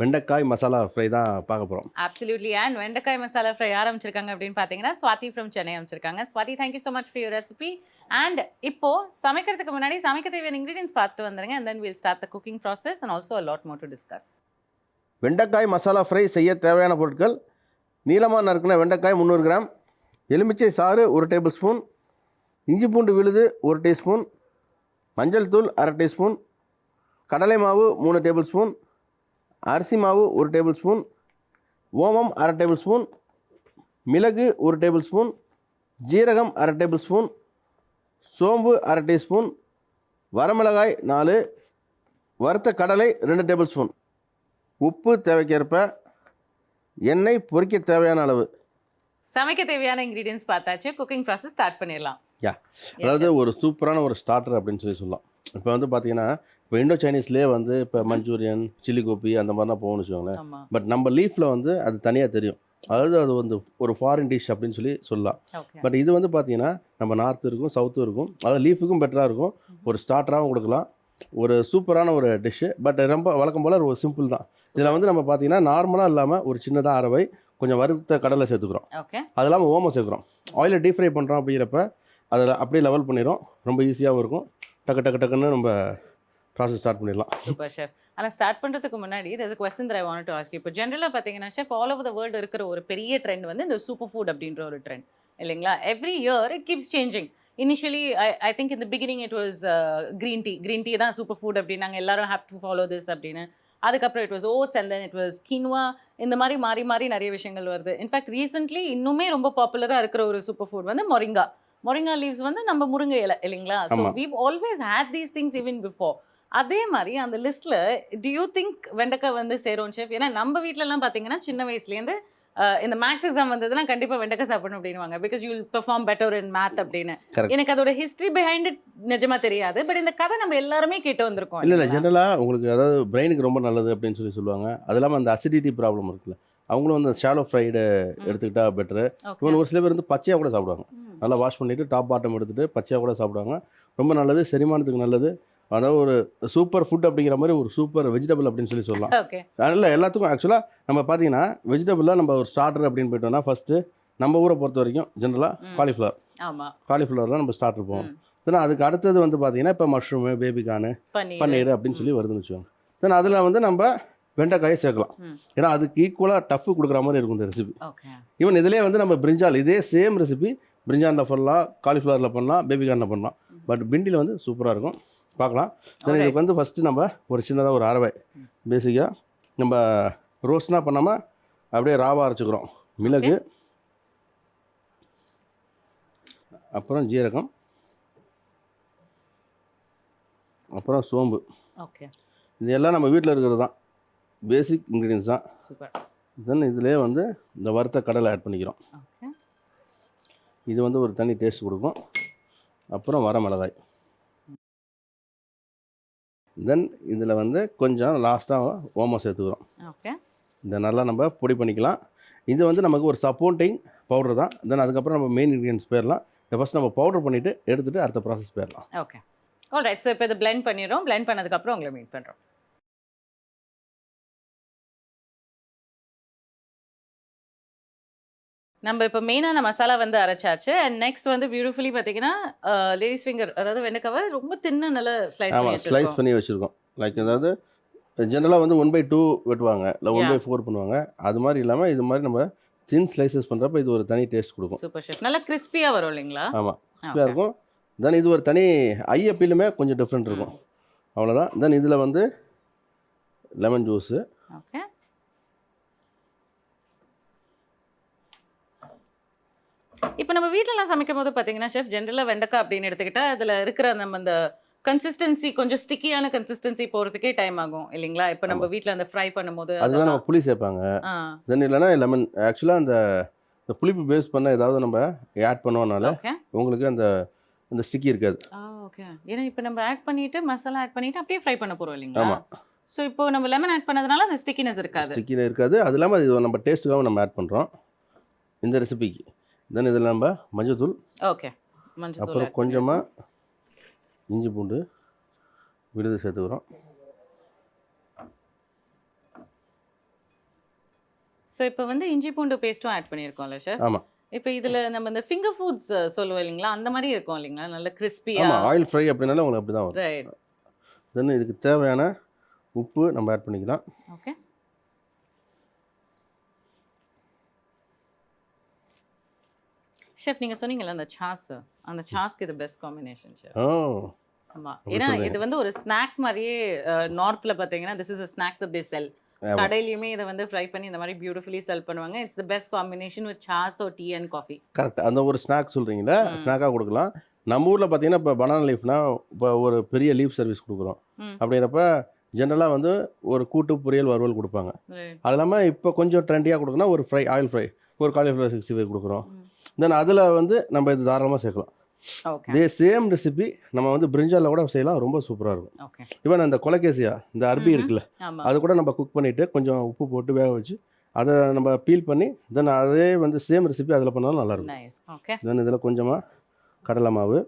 வெண்டைக்காய் மசாலா ஃப்ரை தான் பார்க்க போகிறோம் அப்சல்யூட்லி அண்ட் வெண்டைக்காய் மசாலா ஃப்ரை ஆரம்பிச்சிருக்காங்க அப்படின்னு பார்த்தீங்கன்னா ஸ்வாதி ஃப்ரம் சென்னை அமைச்சிருக்காங்க. Swathi thank you so much for your recipe and இப்போ சமைக்கிறதுக்கு முன்னாடி சமைக்க தேவையான இன்கிரீடியன்ஸ் பார்த்துட்டு வந்துருங்க and then will start the cooking process and also lot more to discuss வெண்டைக்காய் மசாலா ஃப்ரை செய்ய தேவையான பொருட்கள் நீளமாக நறுக்கின வெண்டைக்காய் முந்நூறு கிராம் எலுமிச்சை சாறு ஒரு டேபிள் ஸ்பூன் இஞ்சி பூண்டு விழுது ஒரு டீஸ்பூன் மஞ்சள் தூள் அரை டீஸ்பூன் கடலை மாவு மூணு டேபிள் ஸ்பூன் அரிசி மாவு ஒரு டேபிள் ஸ்பூன் ஓமம் அரை டேபிள் ஸ்பூன் மிளகு ஒரு டேபிள் ஸ்பூன் ஜீரகம் அரை டேபிள் ஸ்பூன் சோம்பு அரை டீஸ்பூன் வரமிளகாய் நாலு வறுத்த கடலை ரெண்டு டேபிள் ஸ்பூன் உப்பு தேவைக்கேற்ப எண்ணெய் பொரிக்க தேவையான அளவு. சமைக்க தேவையான இன்கிரீடியன்ஸ் பார்த்தாச்சு. குக்கிங் ப்ராசஸ் ஸ்டார்ட் பண்ணிடலாம். யா அதாவது ஒரு சூப்பரான ஒரு ஸ்டார்டர் அப்படின்னு சொல்லி சொல்லலாம். இப்போ வந்து பார்த்தீங்கன்னா இப்போ இண்டோ சைனீஸ்லேயே வந்து இப்போ மஞ்சூரியன் சில்லி கோபி அந்த மாதிரிலாம் போகணும்னு வச்சுக்கோங்களேன். பட் நம்ம லீஃபில் வந்து அது தனியாக தெரியும். அதாவது அது வந்து ஒரு ஃபாரின் டிஷ் அப்படின்னு சொல்லி சொல்லலாம். பட் இது வந்து பார்த்தீங்கன்னா நம்ம நார்த்து இருக்கும் சவுத்தும் இருக்கும். அதாவது லீஃபுக்கும் பெட்டராக இருக்கும். ஒரு ஸ்டார்டராகவும் கொடுக்கலாம். ஒரு சூப்பரான ஒரு டிஷ்ஷு பட் ரொம்ப வழக்கம் போல் ஒரு சிம்பிள் தான். இதில் வந்து நம்ம பார்த்தீங்கன்னா நார்மலாக இல்லாமல் ஒரு சின்னதாக அரவை கொஞ்சம் வறுத்த கடலை சேர்த்துக்கிறோம். அது இல்லாமல் ஓமம் சேர்க்குறோம். ஆயிலை டீப் ஃப்ரை பண்ணுறோம் அப்படிங்கிறப்ப அதில் அப்படியே லெவல் பண்ணிடும் ரொம்ப ஈஸியாகவும் இருக்கும். டக்கு டக்கு டக்குன்னு நம்ம ப்ராசஸ் ஸ்டார்ட் பண்ணிடலாம். சூப்பர் ஷெஃப் ஆனால் ஸ்டார்ட் பண்ணுறதுக்கு முன்னாடி that I wanted to ask you. இப்போ ஜென்ரலாக பார்த்தீங்கன்னா chef all over the world இருக்கிற ஒரு பெரிய ட்ரெண்ட் வந்து இந்த சூப்பர் ஃபுட் அப்படின்ற ஒரு ட்ரெண்ட் இல்லைங்களா? Every year it keeps changing initially I I think இந்த beginning it was green tea green tea தான் சூப்பர் ஃபுட் அப்படின்னாங்க எல்லாரும் ஹேவ் டு ஃபாலோ திஸ் அப்படின்னு. அதுக்கப்புறம் it was oats and then it was quinoa இந்த மாதிரி மாறி மாறி நிறைய விஷயங்கள் வருது. இன்ஃபேக்ட் ரீசென்ட்லி இன்னுமே ரொம்ப பாப்புலராக இருக்கிற ஒரு சூப்பர் ஃபுட் வந்து மொரிங்கா. மொரிங்கா லீவ்ஸ் வந்து நம்ம முருங்கை இலை இல்லைங்களா? So. We've always had these things even before அதே மாதிரி அந்த லிஸ்ட்ல do you திங்க் வெண்டைக்காய் வந்து சேரும் ஷெஃப் ஏன்னா நம்ம வீட்ல எல்லாம் பாத்தீங்கன்னா சின்ன வயசுலேருந்து இந்த மேக்ஸ் எக்ஸாம் வந்ததுன்னா கண்டிப்பா வெண்டைக்காய் சாப்பிடணும் அப்படின்வாங்க because you perform better in math அப்படின்னு. எனக்கு அதோட ஹிஸ்டரி பிஹைண்ட் இட் நிஜமா தெரியாது. பட் இந்த கதை நம்ம எல்லாருமே கேட்டு வந்திருக்கோம் இல்லை இல்லை? ஜென்ரலாக உங்களுக்கு அதாவது பிரெயினுக்கு ரொம்ப நல்லது அப்படின்னு சொல்லி சொல்லுவாங்க. அது இல்லாமல் அந்த அசிடிட்டி ப்ராப்ளம் இருக்குல்ல அவங்களும் வந்து ஷாலோ ஃப்ரைடு எடுத்துக்கிட்டா பெட்ரு. இவன் ஒரு சில பேர் வந்து பச்சையாக கூட சாப்பிடுவாங்க. நல்லா வாஷ் பண்ணிவிட்டு டாப் பாட்டம் எடுத்துகிட்டு பச்சையாக கூட சாப்பிடுவாங்க. ரொம்ப நல்லது செரிமானத்துக்கு நல்லது. அதாவது ஒரு சூப்பர் ஃபுட் அப்படிங்கிற மாதிரி ஒரு சூப்பர் வெஜிடபிள் அப்படின்னு சொல்லி சொல்லலாம். அதில் எல்லாத்துக்கும் ஆக்சுவலாக நம்ம பார்த்தீங்கன்னா வெஜிடபிளில் நம்ம ஒரு ஸ்டார்டர் அப்படின்னு போயிட்டோம்னா ஃபஸ்ட்டு நம்ம ஊரை பொறுத்த வரைக்கும் ஜென்ரலாக. காலிஃப்ளவர் ஆமா. காலிஃப்ளவர் தான் நம்ம ஸ்டார்டர் போவோம். தென் அதுக்கு அடுத்தது வந்து பார்த்தீங்கன்னா இப்போ மஷ்ரூமு பேபிகானு பன்னீர். அப்படின்னு சொல்லி வருதுன்னு வச்சுக்கோங்க. தென் அதில் வந்து நம்ம வெண்டைக்காயை சேர்க்கலாம். ஏன்னா அதுக்கு ஈக்குவலாக டஃப் கொடுக்குற மாதிரி இருக்கும் இந்த ரெசிபி ஓகே ஈவன் இதிலே வந்து நம்ம பிரிஞ்சால் இதே சேம் ரெசிபி பிரிஞ்சாலில் பண்ணலாம் காலிஃப்ளவரில் பண்ணலாம் பேபிகானில் பண்ணலாம். பட் பிண்டியில் வந்து சூப்பராக இருக்கும். பார்க்கலாம். தென். இதுக்கு வந்து ஃபஸ்ட்டு நம்ம ஒரு சின்னதாக ஒரு அரவை பேசிக்காக நம்ம ரோஸ்ட்னா பண்ணாமல் அப்படியே ராவாக அரைச்சிக்கிறோம். மிளகு அப்புறம் ஜீரகம் அப்புறம் சோம்பு. ஓகே இது எல்லாம் நம்ம வீட்டில் இருக்கிறது தான். பேசிக் இன்க்ரீடியன்ஸ் தான். தென் இதிலே வந்து இந்த வறுத்த கடலை ஆட் பண்ணிக்கிறோம். இது வந்து ஒரு தனி டேஸ்ட் கொடுக்கும். அப்புறம் வர மிளகாய். தென் இதில் வந்து கொஞ்சம் லாஸ்ட்டாக ஓமம் சேர்த்துக்கிறோம் ஓகே இதை நல்லா நம்ம பொடி பண்ணிக்கலாம். இது வந்து நமக்கு ஒரு சப்போர்ட்டிங் பவுடர் தான். தென் அதுக்கப்புறம் நம்ம மெயின் இன்க்ரீடியன்ஸ் போயிடலாம். இதை ஃபஸ்ட் நம்ம பவுடர் பண்ணிவிட்டு எடுத்துகிட்டு அடுத்த ப்ராசஸ் போயிடலாம். ஓகே ஆல்ரைட் ஸோ இப்போ இதை blend பண்ணிடுறோம். Blend பண்ணதுக்கப்புறம் உங்களை மீட் பண்ணுறோம் நம்ம இப்போ மெயினான மசாலா வந்து அரைச்சாச்சு. அண்ட் நெக்ஸ்ட் வந்து பியூட்டிஃபுல்லி பார்த்தீங்கன்னா லேடிஸ் ஃபிங்கர் அதாவது வெண்டைக்காவை ரொம்ப தின்ன நல்ல ஸ்லைஸ் ஆமாம் ஸ்லைஸ் பண்ணி வச்சுருக்கோம். லைக் அதாவது ஜென்ரலாக வந்து ஒன் பை டூ வெட்டுவாங்க. இல்லை ஒன். பை ஃபோர் பண்ணுவாங்க. அது மாதிரி இல்லாமல் இது மாதிரி நம்ம தின் ஸ்லைசஸ் பண்ணுறப்ப இது ஒரு தனி டேஸ்ட் கொடுக்கும். சூப்பர் ஷெஃப் நல்லா கிறிஸ்பியாக வரும் இல்லைங்களா? ஆமாம். கிறிஸ்பியாக இருக்கும். தென் இது ஒரு தனி ஐ அப்பீலுமே கொஞ்சம் டிஃப்ரெண்ட் இருக்கும். அவ்வளோதான் தென் இதில் வந்து லெமன் ஜூஸு ஓகே இப்போ நம்ம வீட்டிலலாம் சமைக்கும் போது பார்த்தீங்கன்னா ஷெஃப் ஜென்ரலாக வெண்டைக்காய் அப்படின்னு எடுத்துக்கிட்டா அதில் இருக்கிற நம்ம அந்த கன்சிஸ்டன்சி கொஞ்சம் ஸ்டிக்கியான கன்சிஸ்டன்சி போகிறதுக்கே டைம் ஆகும் இல்லைங்களா? இப்போ நம்ம வீட்டில் அந்த ஃப்ரை பண்ணும்போது அதுதான் நம்ம புளி சேர்ப்பாங்க. தென் இல்லைன்னா லெமன் ஆக்சுவலாக அந்த இந்த புளிப்பு பேஸ் பண்ண ஏதாவது நம்ம ஆட் பண்ணுவோம்னால உங்களுக்கு அந்த அந்த ஸ்டிக்கி இருக்காது. ஓகே ஏன்னா இப்போ நம்ம ஆட் பண்ணிட்டு மசாலா ஆட் பண்ணிட்டு அப்படியே ஃப்ரை பண்ண போகிறோம் இல்லைங்களா? ஸோ இப்போ நம்ம லெமன் ஆட் பண்ணதுனால அந்த ஸ்டிக்கினஸ் இருக்காது. ஸ்டிக்கின்னு இருக்காது. அது இல்லாமல் இது நம்ம டேஸ்ட்டுக்காக நம்ம ஆட் பண்ணுறோம் இந்த ரெசிபிக்கு தென் இதில் நம்ம மஞ்சள்தூள் ஓகே. அப்புறம் கொஞ்சமாக இஞ்சி பூண்டு விழுது சேர்த்துக்கிறோம் ஸோ இப்போ வந்து இஞ்சி பூண்டு பேஸ்ட்டும் ஆட் பண்ணியிருக்கோம்ல ஷெஃப் ஆமாம் இப்போ இதுல நம்ம இந்த ஃபிங்கர் ஃபுட்ஸ் சொல்லுவோம் இல்லைங்களா? அந்த மாதிரி இருக்கும் இல்லைங்களா? நல்ல கிறிஸ்பியா ஆமாம் ஆயில் ஃப்ரை அப்படின்னாலே உங்களுக்கு அப்படி தான் வரும். ரைட் தென் இதுக்கு தேவையான உப்பு நம்ம ஆட் பண்ணிக்கலாம். ஓகே ஷெஃப் நீங்க சொன்னீங்கல்ல அந்த சாஸ். அந்த சாஸ்க்கு இது பெஸ்ட் காம்பினேஷன் ஷெஃப் ஓ. ஆமா. ஏன்னா இது வந்து ஒரு ஸ்நாக் மாதிரியே நார்த்ல பாத்தீங்கன்னா this is a snack that they sell. கடையிலயுமே இதை வந்து ஃப்ரை பண்ணி இந்த மாதிரி பியூட்டிஃபுல்லி செல் பண்ணுவாங்க. It's the best combination with sauce or tea and coffee correct அந்த ஒரு ஸ்நாக் சொல்கிறீங்களா ஸ்நாக்காக கொடுக்கலாம். நம்ம ஊரில் பார்த்தீங்கன்னா இப்போ பனானா லீஃப்னா இப்போ ஒரு பெரிய லீஃப் சர்வீஸ் கொடுக்குறோம். அப்படிங்கிறப்ப ஜென்ரலாக வந்து ஒரு கூட்டு பொரியல் வறுவல் கொடுப்பாங்க. அது இல்லாமல் இப்போ கொஞ்சம் ட்ரெண்டியாக கொடுக்கணும் ஒரு ஃப்ரை ஆயில் ஃப்ரை ஒரு காலிஃப்ளவர் சிக்ஸ்டி ஃபைவ் கொடுக்குறோம். தென் அதில் வந்து நம்ம இது தாராளமாக சேர்க்கலாம். இதே சேம் ரெசிபி நம்ம வந்து பிரிஞ்சாலில் கூட செய்யலாம். ரொம்ப சூப்பராக இருக்கும். ஈவன் அந்த கொலகேசியா இந்த அரபி இருக்குல்ல ஆமா. அது கூட நம்ம குக் பண்ணிவிட்டு கொஞ்சம் உப்பு போட்டு வேக வச்சு அதை நம்ம பீல் பண்ணி தென் அதே வந்து சேம் ரெசிபி அதில் பண்ணாலும் நல்லாயிருக்கும் தென் இதில் கொஞ்சமாக கடலை மாவு.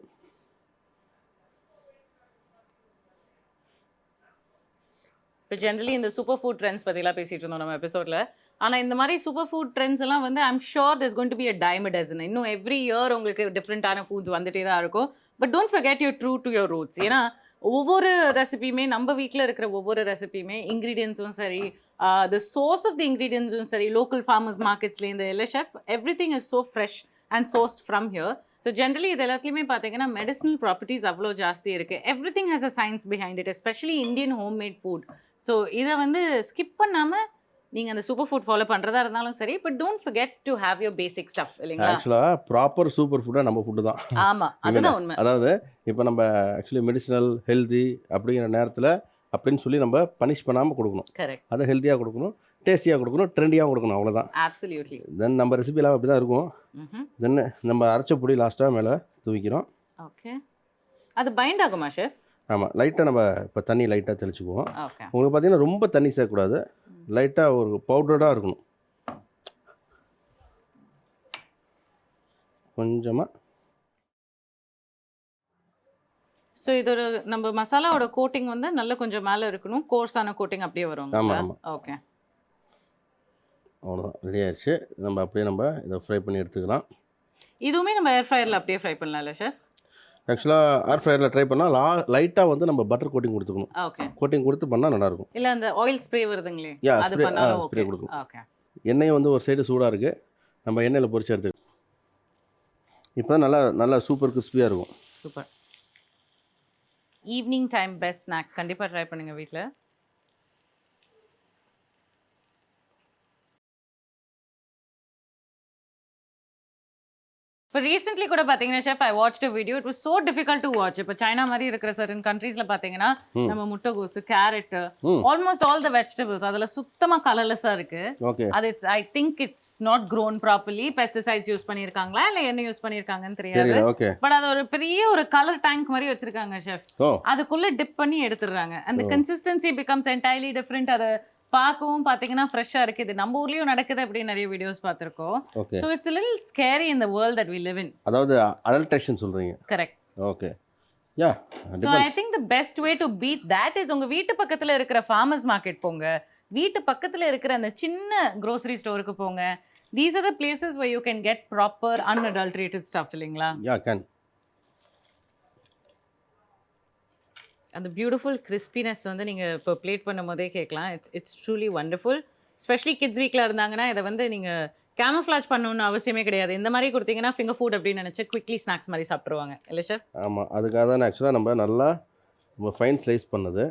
இப்போ ஜென்ரலி இந்த சூப்பர் ஃபுட் ட்ரெண்ட்ஸ் பற்றிலாம் பேசிட்டு இருந்தோம் நம்ம எபிசோட்ல ஆனால் இந்த மாதிரி சூப்பர் ஃபுட் ட்ரெண்ட்ஸ் எல்லாம் வந்து I'm sure this going to be a time dozen இன்னும் எவ்ரி இயர் உங்களுக்கு டிஃப்ரெண்ட்டான ஃபுட்ஸ் வந்துட்டே தான் இருக்கும். But don't forget your true to your roots ஏன்னா ஒவ்வொரு ரெசிபியுமே நம்ம வீட்டில் இருக்கிற ஒவ்வொரு ரெசிபியுமே இன்க்ரீடியன்ஸும் சரி த சோர்ஸ் ஆஃப் தி இன்க்ரீடியன்ஸும் சரி லோக்கல் ஃபார்மர்ஸ் மார்க்கெட்ஸ்லேருந்து இல்லை chef everything is so fresh and sourced from here so generally இது எல்லாத்துலேயுமே பார்த்தீங்கன்னா மெடிசனல் ப்ராப்பர்ட்டிஸ் அவ்வளோ ஜாஸ்தி இருக்குது everything has a science behind it especially Indian home made food so இதை வந்து ஸ்கிப் பண்ணாமல் நீங்கள் அந்த சூப்பர் ஃபுட் ஃபாலோ பண்ணுறதா இருந்தாலும் சரி but don't forget to have your basic stuff இல்லைங்களா? ஆக்சுவலாக ப்ராப்பர் சூப்பர் ஃபுட்டாக நம்ம ஃபுட்டு தான். ஆமாம் அதுதான் உண்மை. அதாவது இப்போ நம்ம ஆக்சுவலி மெடிசினல் ஹெல்தி அப்படிங்கிற நேரத்தில் அப்படின்னு சொல்லி நம்ம பனிஷ் பண்ணாமல் கொடுக்கணும். கரெக்ட் அதை ஹெல்த்தியாக கொடுக்கணும் டேஸ்டியாக கொடுக்கணும் ட்ரெண்டியாக கொடுக்கணும் அவ்வளோதான் ஆப்சல்யூட்லி தென் நம்ம ரெசிபிலாம் அப்படி தான் இருக்கும். தென் நம்ம அரைச்ச பொடி லாஸ்ட்டாக மேலே தூவிக்கிறோம். ஓகே அது பைண்ட் ஆகுமா ஷெஃப் ஆமாம் லைட்டாக நம்ம இப்போ தண்ணி லைட்டாக தெளிச்சுக்குவோம். உங்களுக்கு பார்த்தீங்கன்னா ரொம்ப தண்ணி சேர்க்கக்கூடாது. லைட்டாக ஒரு பவுடர்டாக இருக்கணும். கொஞ்சமாக ஸோ இதோட நம்ம மசாலாவோட கோட்டிங் வந்து நல்ல கொஞ்சம் மேலே இருக்கணும். கோர்ஸான கோட்டிங் அப்படியே வரும். ஓகே அவ்வளோதான் ரெடி ஆயிடுச்சு. நம்ம அப்படியே நம்ம இதை ஃப்ரை பண்ணி எடுத்துக்கலாம். இதுவுமே நம்ம ஏர் ஃப்ரையரில் அப்படியே ஃப்ரை பண்ணலாம்ல ஷெஃப் ஆக்சுவலாக ஏர் ஃப்ரையரில் ட்ரை பண்ணால் லா லைட்டாக வந்து நம்ம பட்டர் கோட்டிங் கொடுத்துக்கணும். ஓகே கோட்டிங் கொடுத்து பண்ணால் நல்லாயிருக்கும். இல்ல அந்த ஆயில் ஸ்ப்ரே வருதுங்களே யா ஸ்ப்ரே ஸ்ப்ரே ஓகே கொடுக்கும் ஓகே எண்ணெயும் வந்து ஒரு சைடு சூடாக இருக்குது நம்ம எண்ணெயில் பொரிச்சு எடுத்து இப்போ நல்லா நல்லா சூப்பர் கிறிஸ்பியாக இருக்கும். Super evening time best snack கண்டிப்பா ட்ரை பண்ணுங்க வீட்ல. இப்போ ரீசென்ட்லி கூட பார்த்தீங்கன்னா chef I watch a video it was so difficult to watch இப்போ சைனா மாதிரி இருக்கிற சர்டன் கண்ட்ரீஸ்ல பார்த்தீங்கன்னா நம்ம முட்டைகோசு carrot. Almost all the vegetables அதுல சுத்தமா கலர்லெஸ்ஸா இருக்கு. அது it's I think it's not grown properly pesticides use பண்ணியிருக்காங்களா? இல்லை என்ன யூஸ் பண்ணியிருக்காங்கன்னு தெரியாது. பட் அது ஒரு பெரிய ஒரு கலர் டேங்க் மாதிரி வச்சிருக்காங்க ஷெஃப் ஓ அதுக்குள்ள டிப் பண்ணி எடுத்துடுறாங்க. அந்த கன்சிஸ்டன்சி பிகம்ஸ் என்டையர்லி டிஃப்ரெண்ட் அதை பார்க்கவும் பார்த்தீங்கன்னா ஃப்ரெஷ்ஷாக இருக்கு. இது நம்ம ஊர்லயும் நடக்குது அப்படின்னு நிறைய வீடியோஸ் பார்த்துருக்கோம். Okay so it's lil scary இந்த world that we live in அதாவது அடல்ட்ரேஷன் சொல்கிறீங்க correct okay yeah so I think the best way to beat that is உங்க வீட்டு பக்கத்துல இருக்கிற ஃபார்மர்ஸ் மார்க்கெட் போங்க. வீட்டு பக்கத்துல இருக்கிற அந்த சின்ன க்ரோசரி ஸ்டோருக்கு போங்க. These are the places where you can get proper unadulterated stuff இல்லைங்களா? யா கேன் அந்த பியூட்டிஃபுல் கிறிஸ்பினஸ் வந்து நீங்கள் இப்போ ப்ளேட் பண்ணும் போதே கேட்கலாம். It's it's truly wonderful specially kids வீக்கில் இருந்தாங்கன்னா இதை வந்து நீங்கள் கேமஃப்ளாஜ் பண்ணணும்னு அவசியமே கிடையாது. இந்த மாதிரி கொடுத்தீங்கன்னா ஃபிங்கர் ஃபுட் அப்படின்னு நினச்சி குவிக்லி ஸ்நாக்ஸ் மாதிரி சாப்பிட்ருவாங்க இல்லை ஷெஃப் ஆமாம் அதுக்காக தான் ஆக்சுவலாக நம்ம நல்லா நம்ம ஃபைன் ஸ்லைஸ் பண்ணது